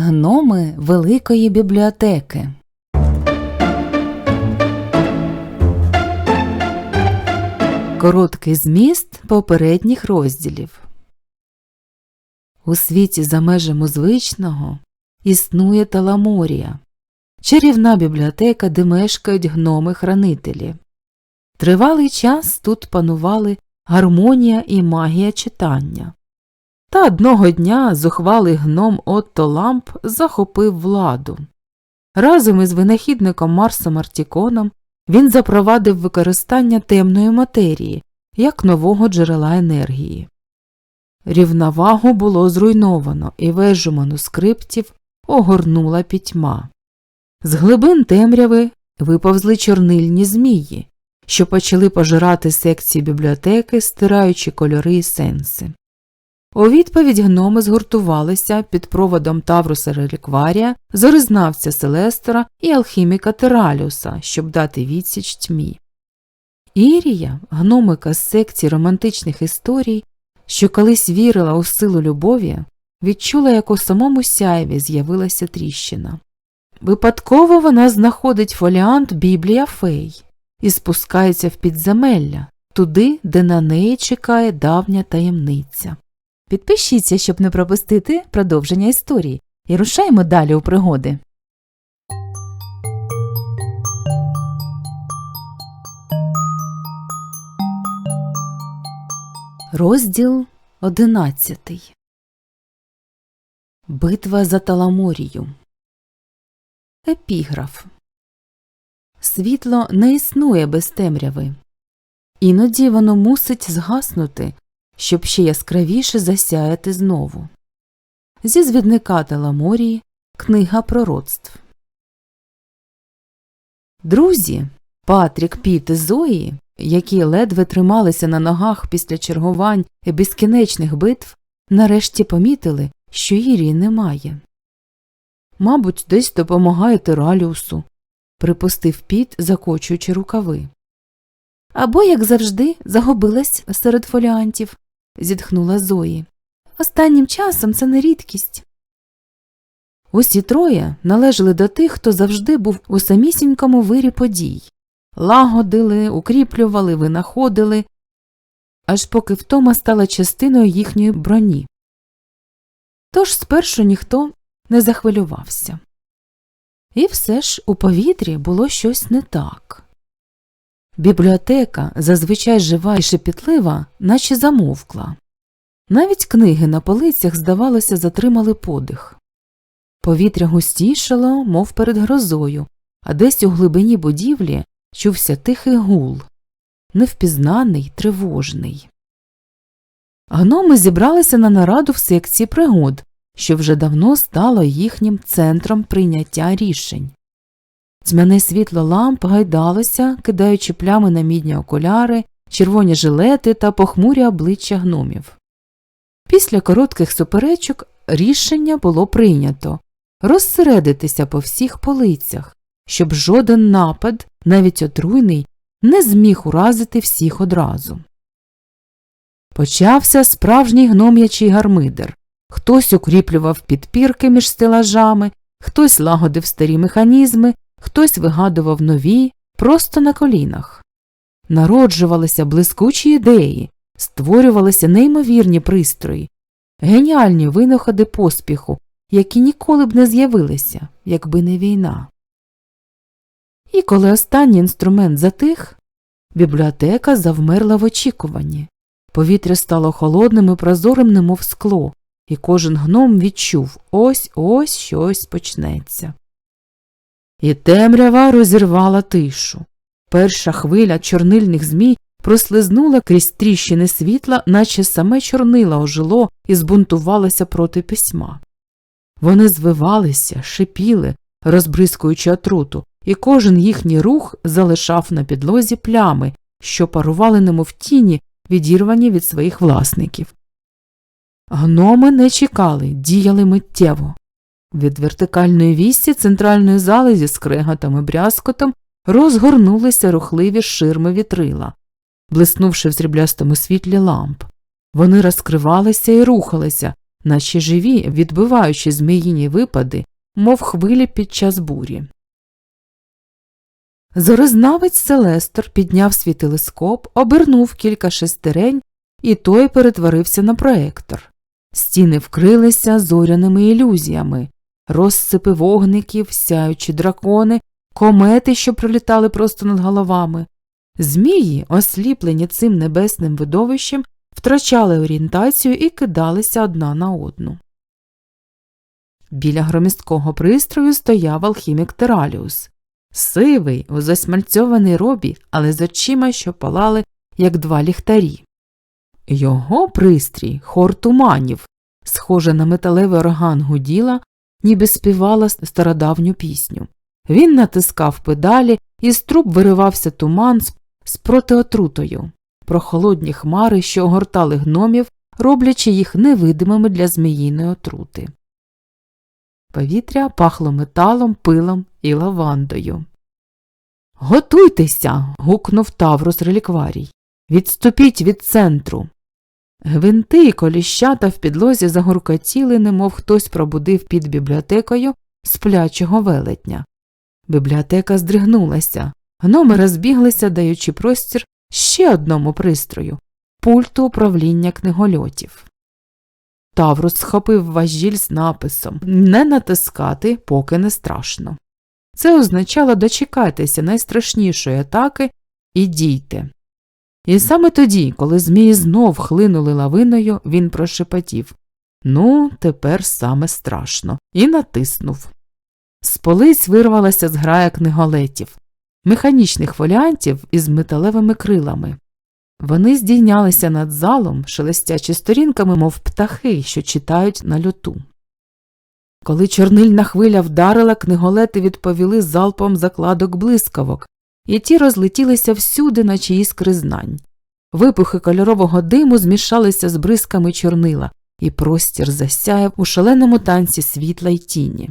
Гноми Великої бібліотеки. Короткий зміст попередніх розділів. У світі за межами звичного існує Таламорія, чарівна бібліотека, де мешкають гноми-хранителі. Тривалий час тут панували гармонія і магія читання. Та одного дня зухвалий гном Отто Ламп захопив владу. Разом із винахідником Марсом Артіконом він запровадив використання темної матерії як нового джерела енергії. Рівновагу було зруйновано і вежу манускриптів огорнула пітьма. З глибин темряви виповзли чорнильні змії, що почали пожирати секції бібліотеки, стираючи кольори і сенси. У відповідь гноми згуртувалися під проводом Тавруса Релікварія, зоризнавця Селестора і алхіміка Тераліуса, щоб дати відсіч тьмі. Ірія, гномика з секції романтичних історій, що колись вірила у силу любові, відчула, як у самому сяєві з'явилася тріщина. Випадково вона знаходить фоліант Біблія Фей і спускається в підземелля, туди, де на неї чекає давня таємниця. Підпишіться, щоб не пропустити продовження історії, і рушаємо далі у пригоди. Розділ одинадцятий Битва за Таламорію Епіграф Світло не існує без темряви. Іноді воно мусить згаснути, щоб ще яскравіше засяяти знову. Зі звідника Таламорії Книга пророцтв. Друзі Патрік, Піт і Зої, які ледве трималися на ногах після чергувань і безкінечних битв, нарешті помітили, що Ірії немає. Мабуть, десь допомагає Тераліусу, припустив Піт, закочуючи рукави. Або, як завжди, загубилась серед фоліантів, зітхнула Зої. Останнім часом це не рідкість. Усі троє належали до тих, хто завжди був у самісінькому вирі подій лагодили, укріплювали, винаходили, аж поки втома стала частиною їхньої броні. Тож спершу ніхто не захвилювався. І все ж у повітрі було щось не так. Бібліотека, зазвичай жива і шепітлива, наче замовкла. Навіть книги на полицях, здавалося, затримали подих. Повітря густішало, мов перед грозою, а десь у глибині будівлі чувся тихий гул, невпізнаний, тривожний. Гноми зібралися на нараду в секції пригод, що вже давно стало їхнім центром прийняття рішень. Змяне світло ламп гайдалося, кидаючи плями на мідні окуляри, червоні жилети та похмурі обличчя гномів. Після коротких суперечок рішення було прийнято розсередитися по всіх полицях, щоб жоден напад, навіть отруйний, не зміг уразити всіх одразу. Почався справжній гном'ячий гармидер. Хтось укріплював підпірки між стелажами, хтось лагодив старі механізми, хтось вигадував нові, просто на колінах. Народжувалися блискучі ідеї, створювалися неймовірні пристрої, геніальні винаходи поспіху, які ніколи б не з'явилися, якби не війна. І коли останній інструмент затих, бібліотека завмерла в очікуванні. Повітря стало холодним і прозорим, немов скло, і кожен гном відчув ось ось щось почнеться. І темрява розірвала тишу. Перша хвиля чорнильних змій прослизнула крізь тріщини світла, наче саме чорнила ожило і збунтувалося проти письма. Вони звивалися, шипіли, розбризкуючи отруту, і кожен їхній рух залишав на підлозі плями, що парували немов тіні, відірвані від своїх власників. Гноми не чекали, діяли миттєво. Від вертикальної вісті центральної зали зі скреготом і брязкотом розгорнулися рухливі ширми вітрила, блиснувши в сріблястому світлі ламп. Вони розкривалися і рухалися, наче живі, відбиваючи зміїні випади, мов хвилі під час бурі. Зорознавець Селестор підняв свій телескоп, обернув кілька шестерень, і той перетворився на проектор. Стіни вкрилися зоряними ілюзіями, розсипи вогників, сяючі дракони, комети, що пролітали просто над головами. Змії, осліплені цим небесним видовищем, втрачали орієнтацію і кидалися одна на одну. Біля громісткого пристрою стояв алхімік Тераліус, сивий, у засмальцьованій робі, але з очима, що палали, як два ліхтарі. Його пристрій, хор туманів, схоже на металевий орган гуділа, ніби співала стародавню пісню. Він натискав педалі, і з труб виривався туман з протиотрутою, прохолодні хмари, що огортали гномів, роблячи їх невидимими для зміїної отрути. Повітря пахло металом, пилом і лавандою. Готуйтеся. гукнув Таврус релікварій. Відступіть від центру. Гвинти і коліщата в підлозі загуркотіли, немов хтось пробудив під бібліотекою сплячого велетня. Бібліотека здригнулася, гноми розбіглися, даючи простір ще одному пристрою пульту управління книгольотів. Таврус схопив важіль з написом Не натискати, поки не страшно. Це означало дочекайтеся найстрашнішої атаки і дійте. І саме тоді, коли змії знов хлинули лавиною, він прошепотів Ну, тепер саме страшно, і натиснув. З полиць вирвалася зграя книголетів, механічних фоліантів із металевими крилами. Вони здійнялися над залом, шелестячи сторінками, мов птахи, що читають на льоту. Коли чорнильна хвиля вдарила, книголети відповіли залпом закладок блискавок, і ті розлетілися всюди, наче іскри знань. Випухи кольорового диму змішалися з бризками чорнила, і простір засяяв у шаленому танці світла й тіні.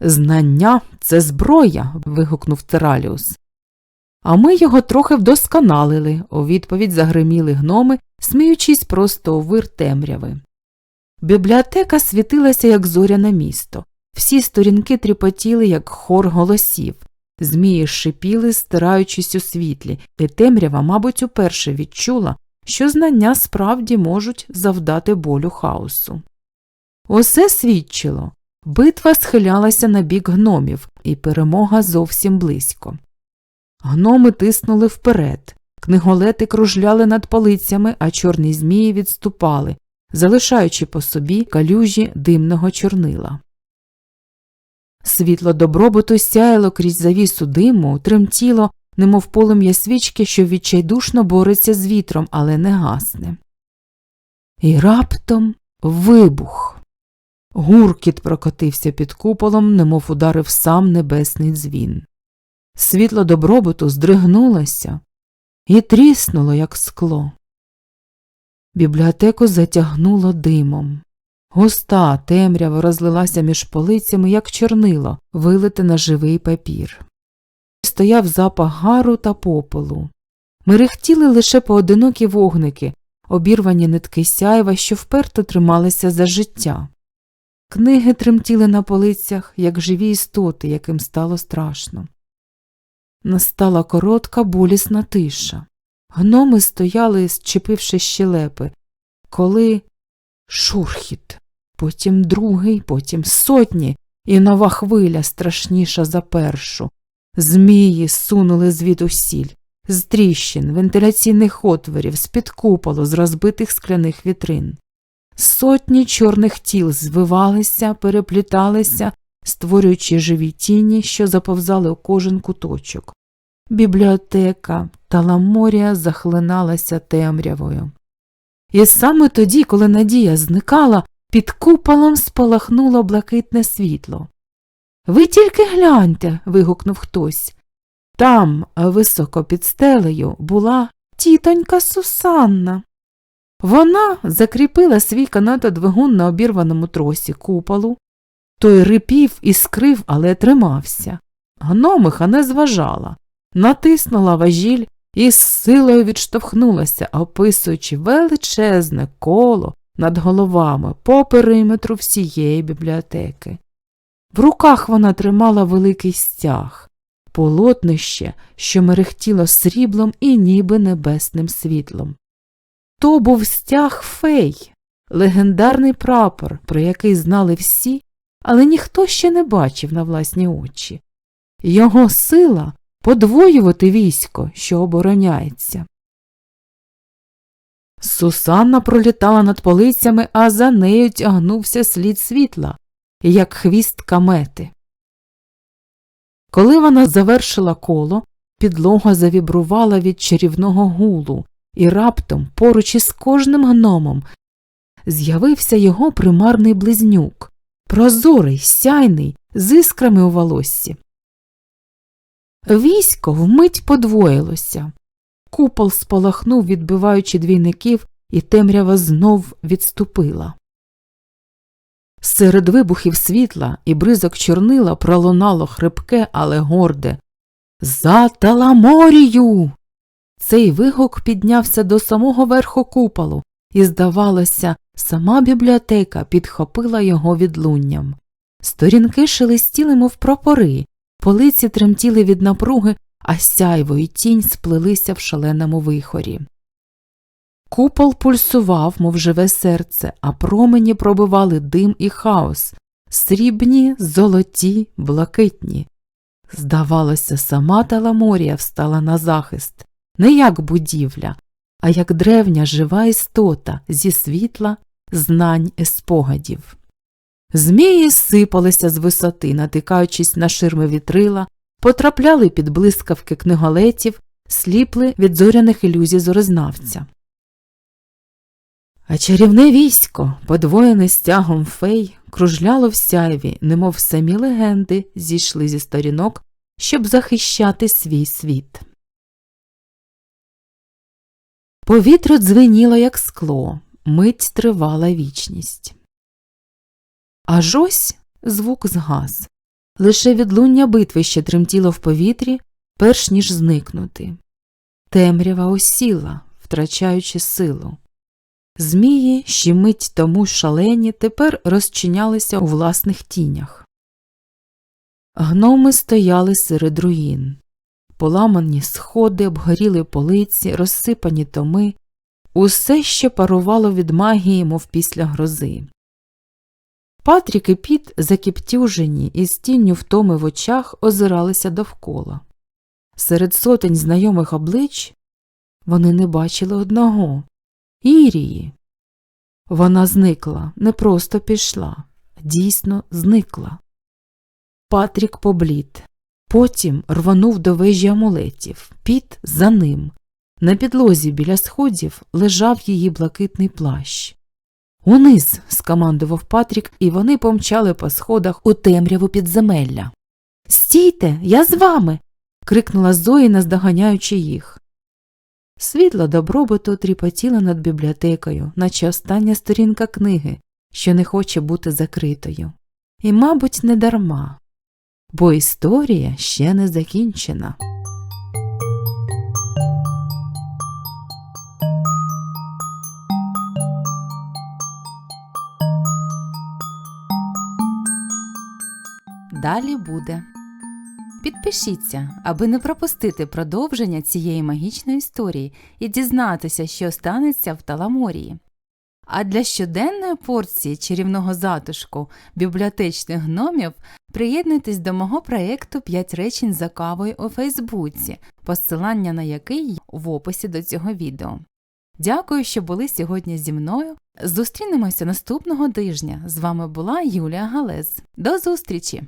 Знання це зброя. вигукнув Тераліус. А ми його трохи вдосконалили, у відповідь загриміли гноми, сміючись просто у вир темряви. Бібліотека світилася, як зоряне місто, всі сторінки тріпотіли, як хор голосів, змії шипіли, стираючись у світлі, і темрява, мабуть, уперше відчула, що знання справді можуть завдати болю хаосу. Усе свідчило битва схилялася на бік гномів, і перемога зовсім близько. Гноми тиснули вперед, книголети кружляли над полицями, а чорні змії відступали, залишаючи по собі калюжі димного чорнила. Світло добробуту сяяло крізь завісу диму, тремтіло, немов полум'я свічки, що відчайдушно бореться з вітром, але не гасне. І раптом вибух. Гуркіт прокотився під куполом, немов ударив сам небесний дзвін. Світло добробуту здригнулося і тріснуло, як скло. Бібліотеку затягнуло димом. Густа темрява розлилася між полицями, як чорнило, вилите на живий папір. Стояв запах гару та попелу. Мерехтіли лише поодинокі вогники, обірвані нитки сяєва, що вперто трималися за життя. Книги тремтіли на полицях, як живі істоти, яким стало страшно. Настала коротка, болісна тиша. Гноми стояли, зчепивши щелепи, коли шурхіт, потім другий, потім сотні, і нова хвиля страшніша за першу. Змії сунули звідусіль, з тріщин, вентиляційних отворів, з під куполу, з розбитих скляних вітрин. Сотні чорних тіл звивалися, перепліталися, створюючи живі тіні, що заповзали у кожен куточок. Бібліотека Таламорія захлиналася темрявою. І саме тоді, коли надія зникала, під куполом спалахнуло блакитне світло. Ви тільки гляньте. вигукнув хтось. Там, високо під стелею, була тітонька Сусанна. Вона закріпила свій канатодвигун на обірваному тросі куполу. Той рипів і скрив, але тримався. Гномиха не зважала, натиснула важіль і з силою відштовхнулася, описуючи величезне коло над головами по периметру всієї бібліотеки. В руках вона тримала великий стяг, полотнище, що мерехтіло сріблом і ніби небесним світлом. То був стяг фей, легендарний прапор, про який знали всі, але ніхто ще не бачив на власні очі. Його сила подвоювати військо, що обороняється. Сусанна пролітала над полицями, а за нею тягнувся слід світла, як хвіст камети. Коли вона завершила коло, підлога завібрувала від чарівного гулу, і раптом поруч із кожним гномом з'явився його примарний близнюк, прозорий, сяйний, з іскрами у волоссі. Військо вмить подвоїлося. Купол спалахнув, відбиваючи двійників, і темрява знов відступила. Серед вибухів світла і бризок чорнила пролунало хрипке, але горде. За Таламорію. Цей вигук піднявся до самого верху куполу, і, здавалося, сама бібліотека підхопила його відлунням. Сторінки шелестіли, мов прапори, полиці тремтіли від напруги, а сяйво і тінь сплелися в шаленому вихорі. Купол пульсував, мов живе серце, а промені пробивали дим і хаос срібні, золоті, блакитні. Здавалося, сама Таламорія встала на захист, не як будівля, а як древня жива істота зі світла, знань і спогадів. Змії сипалися з висоти, натикаючись на ширми вітрила, потрапляли під блискавки книголетів, сліпли від зоряних ілюзій зорознавця. А чарівне військо, подвоєне стягом фей, кружляло в сяйві, немов самі легенди зійшли зі сторінок, щоб захищати свій світ. Повітря дзвеніло, як скло, мить тривала вічність. Аж ось звук згас. Лише відлуння битви ще тремтіло в повітрі, перш ніж зникнути. Темрява осіла, втрачаючи силу. Змії, ще мить тому шалені, тепер розчинялися у власних тінях. Гноми стояли серед руїн. Поламані сходи, обгоріли полиці, розсипані томи, усе ще парувало від магії, мов після грози. Патрік і Піт, закіптюжені і з тінню втоми в очах, озиралися довкола. Серед сотень знайомих облич вони не бачили одного Ірії. Вона зникла, не просто пішла, дійсно зникла. Патрік поблід. Потім рванув до вежі амулетів, піт за ним. На підлозі біля сходів лежав її блакитний плащ. Униз. скомандував Патрік, і вони помчали по сходах у темряву підземелля. Стійте, я з вами. крикнула Зої, наздоганяючи їх. Світло добробуту тріпотіло над бібліотекою, наче остання сторінка книги, що не хоче бути закритою. І, мабуть, не дарма, бо історія ще не закінчена. Далі буде. Підпишіться, аби не пропустити продовження цієї магічної історії і дізнатися, що станеться в Таламорії. А для щоденної порції чарівного затишку бібліотечних гномів приєднуйтесь до мого проєкту «5 речень за кавою у Фейсбуці, посилання на який в описі до цього відео. Дякую, що були сьогодні зі мною. Зустрінемося наступного тижня. З вами була Юлія Галез. До зустрічі!